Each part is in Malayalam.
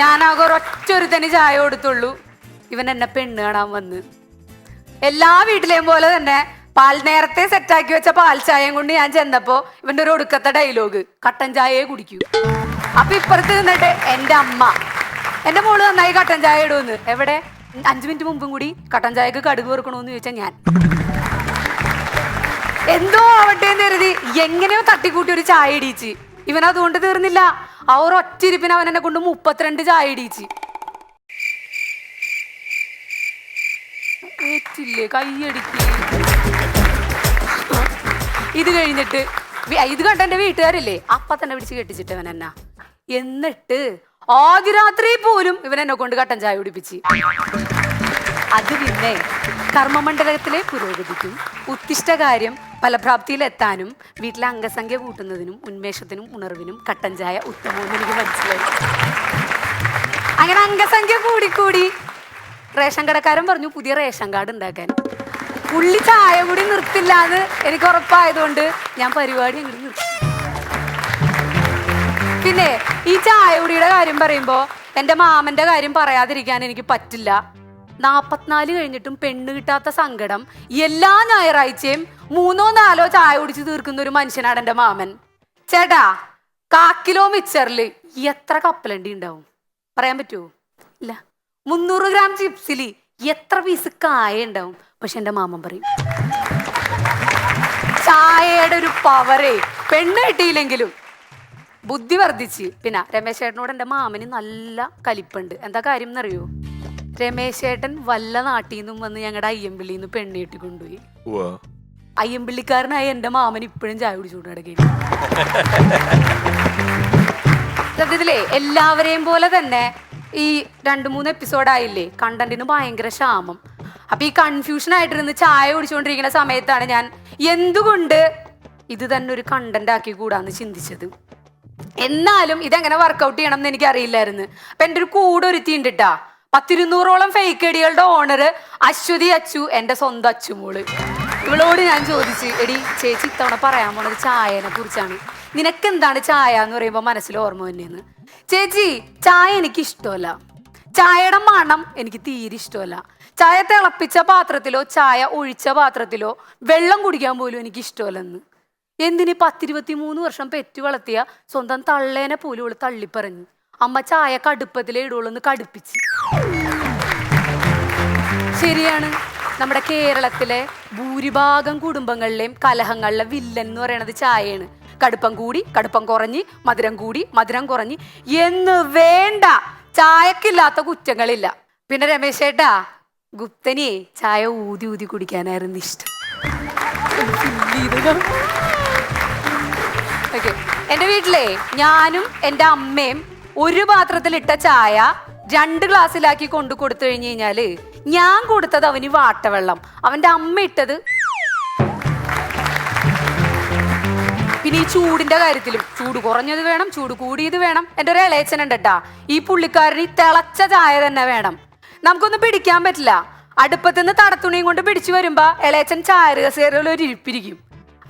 ഞാനാകെ ഒരൊറ്റ ഒരു തന്നെ ചായ കൊടുത്തുള്ളൂ. ഇവൻ എന്നെ പെണ്ണ് കാണാൻ വന്ന്. എല്ലാ വീട്ടിലെയും പോലെ തന്നെ പാൽ നേരത്തെ സെറ്റാക്കി വെച്ച പാൽ ചായയും കൊണ്ട് ഞാൻ ചെന്നപ്പോ ഇവന്റെ ഒരു ഒടുക്കത്തെ ഡയലോഗ് കട്ടൻ ചായയെ കുടിക്കൂ. അപ്പൊ ഇപ്പുറത്ത് നിന്നിട്ട് എന്റെ അമ്മ എന്റെ മോൾ നന്നായി കട്ടൻ ചായ ഇടുമെന്ന് എവിടെ? അഞ്ചു മിനിറ്റ് മുമ്പും കൂടി കട്ടൻ ചായക്ക് കടുക് വെറുക്കണോന്ന് ചോദിച്ചാൽ ഞാൻ. എന്തോ ആവട്ടെ എന്ന് കരുതി എങ്ങനെയോ തട്ടിക്കൂട്ടി ഒരു ചായ ഇടിച്ച് ഇവൻ അതുകൊണ്ട് തീർന്നില്ല. ആ ഒരു ഒറ്റിരിപ്പിന് അവൻ എന്നെ കൊണ്ട് മുപ്പത്തിരണ്ട് ചായ ഇടിച്ച് ഏറ്റില്ലേ കൈയടിക്ക് ഇത് കഴിഞ്ഞിട്ട് ഇത് കണ്ട എന്റെ വീട്ടുകാരില്ലേ? അപ്പ തന്നെ പിടിച്ച് കെട്ടിച്ചിട്ട് അവൻ എന്നാ. എന്നിട്ട് ആദ്യ രാത്രി പോലും ഇവൻ എന്നെ കൊണ്ട് കട്ടൻ ചായ കുടിപ്പിച്ച്. അത് പിന്നെ കർമ്മമണ്ഡലത്തിലെ പുരോഗതിക്കും ഉത്തിഷ്ട കാര്യം ഫലപ്രാപ്തിയിലെത്താനും വീട്ടിലെ അംഗസംഖ്യ കൂട്ടുന്നതിനും ഉന്മേഷത്തിനും ഉണർവിനും കട്ടൻ ചായ ഉത്തമമെന്ന് എനിക്ക് മനസ്സിലായി. അങ്ങനെ അംഗസംഖ്യ കൂടിക്കൂടി റേഷൻ കടക്കാരൻ പറഞ്ഞു പുതിയ റേഷൻ കാർഡ് ഉണ്ടാക്കാൻ. പുള്ളി ചായ കൂടി നിർത്തില്ല എന്ന് എനിക്ക് ഉറപ്പായതുകൊണ്ട് ഞാൻ പരിപാടി അങ്ങോട്ട് നിർത്തി. പിന്നെ ഈ ചായ കുടിയുടെ കാര്യം പറയുമ്പോൾ എന്റെ മാമന്റെ കാര്യം പറയാതിരിക്കാൻ എനിക്ക് പറ്റില്ല. നാപ്പത്തിനാല് കഴിഞ്ഞിട്ടും പെണ്ണ് കിട്ടാത്ത സങ്കടം. എല്ലാ ഞായറാഴ്ചയും മൂന്നോ നാലോ ചായ കുടിച്ച് തീർക്കുന്ന ഒരു മനുഷ്യനാണ് എന്റെ മാമൻ. ചേട്ടാ കാക്കിലോ മിക്സറിൽ എത്ര കപ്പലണ്ടി ഉണ്ടാവും? പറയാൻ പറ്റുമോ ഇല്ല. മുന്നൂറ് ഗ്രാം ചിപ്സിൽ എത്ര പീസ് കായ ഉണ്ടാവും? പക്ഷെ എന്റെ മാമൻ പറയും. ചായയുടെ ഒരു പവറേ പെണ്ണ് കിട്ടിയില്ലെങ്കിലും. ബുദ്ധി വർദ്ധിച്ച്. പിന്നെ രമേശ് ചേട്ടനോട് എന്റെ മാമന് നല്ല കലിപ്പുണ്ട്. എന്താ കാര്യം എന്നറിയോ? രമേശ് ചേട്ടൻ വല്ല നാട്ടിൽ നിന്നും വന്ന് ഞങ്ങളുടെ അയ്യമ്പിള്ളിയിൽ നിന്ന് പെണ്ണിട്ട് കൊണ്ടുപോയി. അയ്യമ്പിള്ളിക്കാരനായ എന്റെ മാമൻ ഇപ്പോഴും ചായ കുടിച്ചുകൊണ്ട് കിടക്കുകയാണ് സത്യത്തിലേ എല്ലാവരെയും പോലെ തന്നെ ഈ രണ്ട് മൂന്ന് എപ്പിസോഡായില്ലേ കണ്ടന്റിന് ഭയങ്കര ക്ഷാമം. അപ്പൊ ഈ കൺഫ്യൂഷൻ ആയിട്ടിരുന്ന് ചായ കുടിച്ചുകൊണ്ടിരിക്കുന്ന സമയത്താണ് ഞാൻ എന്തുകൊണ്ട് ഇത് തന്നെ ഒരു കണ്ടന്റ് ആക്കി കൂടാന്ന് ചിന്തിച്ചത്. എന്നാലും ഇതെങ്ങനെ വർക്കൗട്ട് ചെയ്യണം എന്ന് എനിക്ക് അറിയില്ലായിരുന്നു അപ്പൊ എന്റെ ഒരു കൂടെ ഒരുത്തിണ്ട് ട്ടാ. പത്തിരുന്നൂറോളം ഫേക്ക് എടികളുടെ ഓണർ അശ്വതി അച്ചു എന്റെ സ്വന്തം അച്ചുമോൾ. ഇവളോട് ഞാൻ ചോദിച്ചു എടി ചേച്ചി ഇത്തവണ പറയാൻ പോണത് ചായനെ കുറിച്ചാണ്. നിനക്ക് എന്താണ് ചായ എന്ന് പറയുമ്പോൾ മനസ്സിൽ ഓർമ്മ തന്നെയെന്ന് ചേച്ചി ചായ എനിക്ക് ഇഷ്ടമല്ല. ചായയുടെ മണം എനിക്ക് തീരെ ഇഷ്ടമല്ല. ചായ തിളപ്പിച്ച പാത്രത്തിലോ ചായ ഒഴിച്ച പാത്രത്തിലോ വെള്ളം കുടിക്കാൻ പോലും എനിക്ക് ഇഷ്ടമല്ലെന്ന്. എന്തിന് പത്തിരുപത്തി മൂന്ന് വർഷം പെറ്റു വളർത്തിയ സ്വന്തം തള്ളേനെ പോലും ഇവൾ തള്ളിപ്പറഞ്ഞു. അമ്മ ചായ കടുപ്പത്തിലേ ഇടുള്ളൂ എന്ന് കടുപ്പിച്ച്. ശരിയാണ്. നമ്മുടെ കേരളത്തിലെ ഭൂരിഭാഗം കുടുംബങ്ങളിലെയും കലഹങ്ങളിലെ വില്ലൻ എന്ന് പറയുന്നത് ചായയാണ്. കടുപ്പം കൂടി കടുപ്പം കുറഞ്ഞ് മധുരം കൂടി മധുരം കുറഞ്ഞ്. എന്ന് വേണ്ട. ചായക്കില്ലാത്ത കുറ്റങ്ങളില്ല. പിന്നെ രമേശ് ചേട്ടാ ഗുപ്തനിയെ ചായ ഊതി ഊതി കുടിക്കാനായിരുന്നു ഇഷ്ടം. ഓക്കെ. എന്റെ വീട്ടിലെ ഞാനും എന്റെ അമ്മയും ഒരു പാത്രത്തിൽ ഇട്ട ചായ രണ്ട് ഗ്ലാസ്സിലാക്കി കൊണ്ടു കൊടുത്തു കഴിഞ്ഞു കഴിഞ്ഞാൽ ഞാൻ കൊടുത്തത് അവന് വാട്ടവെള്ളം. അവന്റെ അമ്മ ഇട്ടത്. പിന്നെ ഈ ചൂടിന്റെ കാര്യത്തിലും ചൂട് കുറഞ്ഞത് വേണം ചൂട് കൂടിയത് വേണം. എന്റെ ഒരു ഇളയച്ചനുണ്ട് കേട്ടാ ഈ പുള്ളിക്കാരൻ ഈ തിളച്ച ചായ തന്നെ വേണം. നമുക്കൊന്നും പിടിക്കാൻ പറ്റില്ല. അടുപ്പത്തുനിന്ന് തടത്തുണിയും കൊണ്ട് പിടിച്ചു വരുമ്പോ ഇളയച്ചൻ ചായ കസേരയിൽ ഒരു ഇരിപ്പിരിക്കും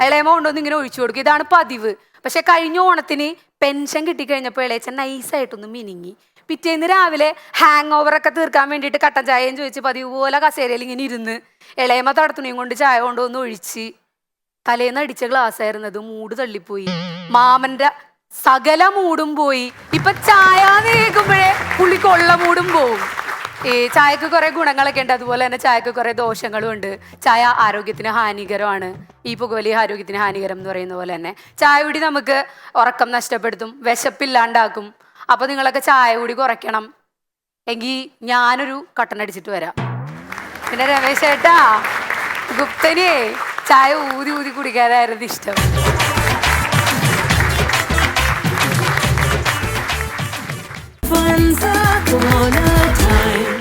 ഇളയമ കൊണ്ടുവന്ന് ഇങ്ങനെ ഒഴിച്ചു കൊടുക്കും. ഇതാണ് പതിവ്. പക്ഷെ കഴിഞ്ഞ ഓണത്തിന് പെൻഷൻ കിട്ടിക്കഴിഞ്ഞപ്പോൾ ഇളയച്ചൻ നൈസായിട്ടൊന്ന് മിനിങ്ങി. പിറ്റേന്ന് രാവിലെ ഹാങ് ഓവറൊക്കെ തീർക്കാൻ വേണ്ടിയിട്ട് കട്ടൻ ചായയും ചോദിച്ച് പതിവ് പോലെ കസേരയിൽ ഇങ്ങനെ ഇരുന്ന് ഇളയമ തടത്തുണിയും കൊണ്ട് ചായ കൊണ്ടുവന്ന് ഒഴിച്ച് തലേന്ന് അടിച്ച ഗ്ലാസ് ആയിരുന്നത് മൂട് തള്ളിപ്പോയി. മാമന്റെ സകല മൂടും പോയി. ഇപ്പൊ ചായ നീക്കുമ്പോഴേ പുള്ളി കൊള്ള മൂടും പോവും. ഈ ചായക്ക് കുറെ ഗുണങ്ങളൊക്കെ ഉണ്ട്. അതുപോലെ തന്നെ ചായക്ക് കുറെ ദോഷങ്ങളും ഉണ്ട്. ചായ ആരോഗ്യത്തിന് ഹാനികരമാണ്. ഈ പുകവലി ആരോഗ്യത്തിന് ഹാനികരം എന്ന് പറയുന്ന പോലെ തന്നെ. ചായ കുടി നമുക്ക് ഉറക്കം നഷ്ടപ്പെടുത്തും വിശപ്പില്ലാണ്ടാക്കും. അപ്പൊ നിങ്ങളൊക്കെ ചായ കൂടി കുറയ്ക്കണം. എങ്കിൽ ഞാനൊരു കട്ടൻ അടിച്ചിട്ട് വരാം. പിന്നെ രമേശ് ചേട്ടാ ഗുപ്തനെ ചായ ഊതി ഊതി കുടിക്കാനായിരുന്നു ഇഷ്ടം. funds are time.